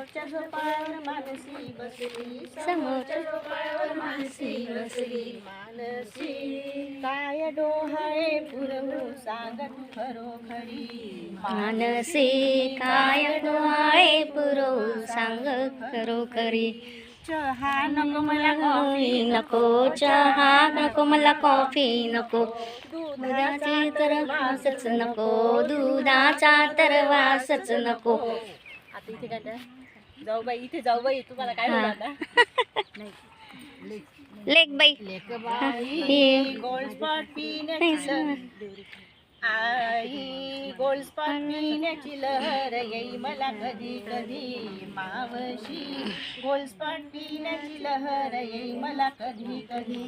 समोरच्या झोपाळ्यावर मानसी बसली समोरच्या झोपाळ्यावर मानसी बसली. मानसी काय डोहाळे पुरवू सांगत खरोखरी? मानसी काय डोहाळे पुरवू सांग खरोखरी? चहा नको मला कॉफी नको चहा नको मला कॉफी नको. दुधाची दुधाची तर वासच नको दुधाचा तर वासच नको. आता इथे काय? जाऊ बाई इथे जाऊ बाई तुम्हाला काय. म्हणू लेख बाई. आई गोल्ड स्पॉट पिण्याची आई गोल्ड स्पॉट पिण्याची लहर. येई मला कधी कधी मावशी. गोल्ड स्पॉट पिण्याची लहर. येई मला कधी कधी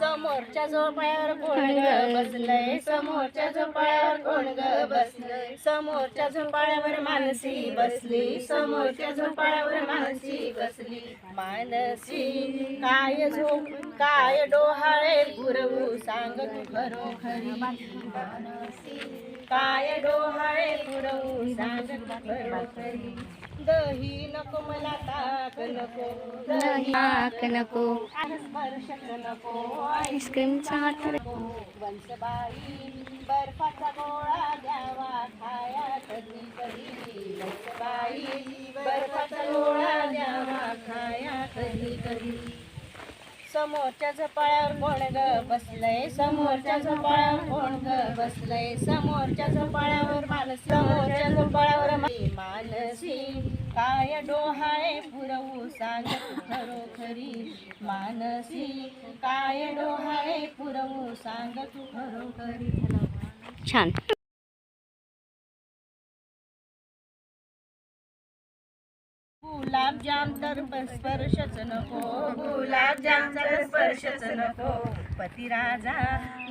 समोरच्या झोपाळ्यावर कोण ग बसलंय? समोरच्या झोपाळ्यावर कोण ग समोरच्या झोपाळ्यावर मानसी बसली. समोरच्या झोपाळ्यावर मानसी बसली. मानसी काय झोप काय डोहाळे पुरवू सांग तू खरोखरी. मानसी काय डोहाळे पुरवू सांग तू खरोखरी. दही नको मला ताक नको दही नको. स्पर्शक नको आईस्क्रीमचा तर वंशबाई बर्फाचा गोळा द्यावा खाया कधी कधी. वंशबाई बर्फाचा गोळा द्यावा खाया कधी कधी. समोरच्या झोपाळ्यावर कोण ग बसलंय? समोरच्या झोपाळ्यावर कोण ग बसलंय? समोरच्या झोपाळ्यावर मानस समोरच्या झोपाळ्यावर मा- मानसी डोहाय पुरवू सांग खरोखरी मानसी. काय डोहाय पुरवू सांग खरोखरी? छान. गुलाबजाम तर स्पर्शच नको गुलाबजाम तर स्पर्शच नको. पती राजा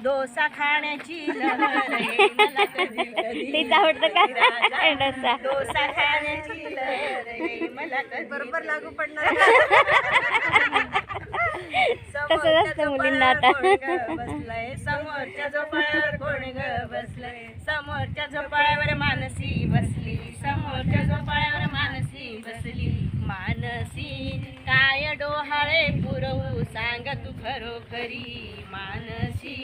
डोसा खाण्याची लहर आहे. मला कधी कधी. तेच आवडतं का? पती राजा, डोसा. डोसा खाण्याची लहर आहे. मला कधी बरोबर लागू पडणार. तसंच असतं मुलींना आता. बसलाय? समोरच्या झोपाळ्यावर कोण ग बसलाय? समोरच्या झोपाळ्यावर मानसी बसली. समोरच्या झोपाळ्यावर मानसी बसली. मानसी काय डोहाळे पुरवू सांग तू खरोखरी मानसी?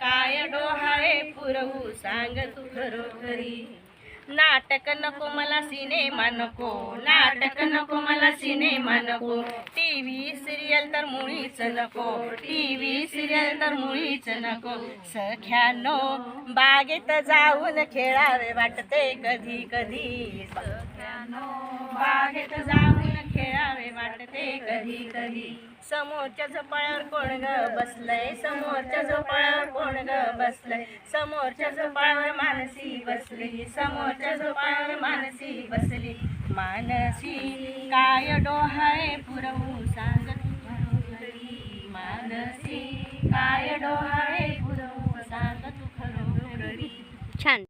काय डोहाळे पुरवू सांग तू खरोखरी? नाटक नको मला सिनेमा नको नाटक नको मला सिनेमा नको. टी व्ही सिरियल तर मुळीच नको टी व्ही सिरियल तर मुळीच नको. सख्यानो बागेत जाऊन खेळावे वाटते कधी कधी. सख्यानो बागेत जाऊन खेळावे वाटते कधी कधी. समोरच्या झोपाळ्यावर कोण ग बसलंय? समोरच्या झोपाळ्यावर कोण ग बसलंय? समोरच्या झोपाळ्यावर मानसी बसली. समोरच्या झोपाळ्यावर मानसी बसली. मानसी काय डोहाळे पुरवू सांग तू मानसी काय डोहाळे पुरवू सांग तू खरोखरी छान.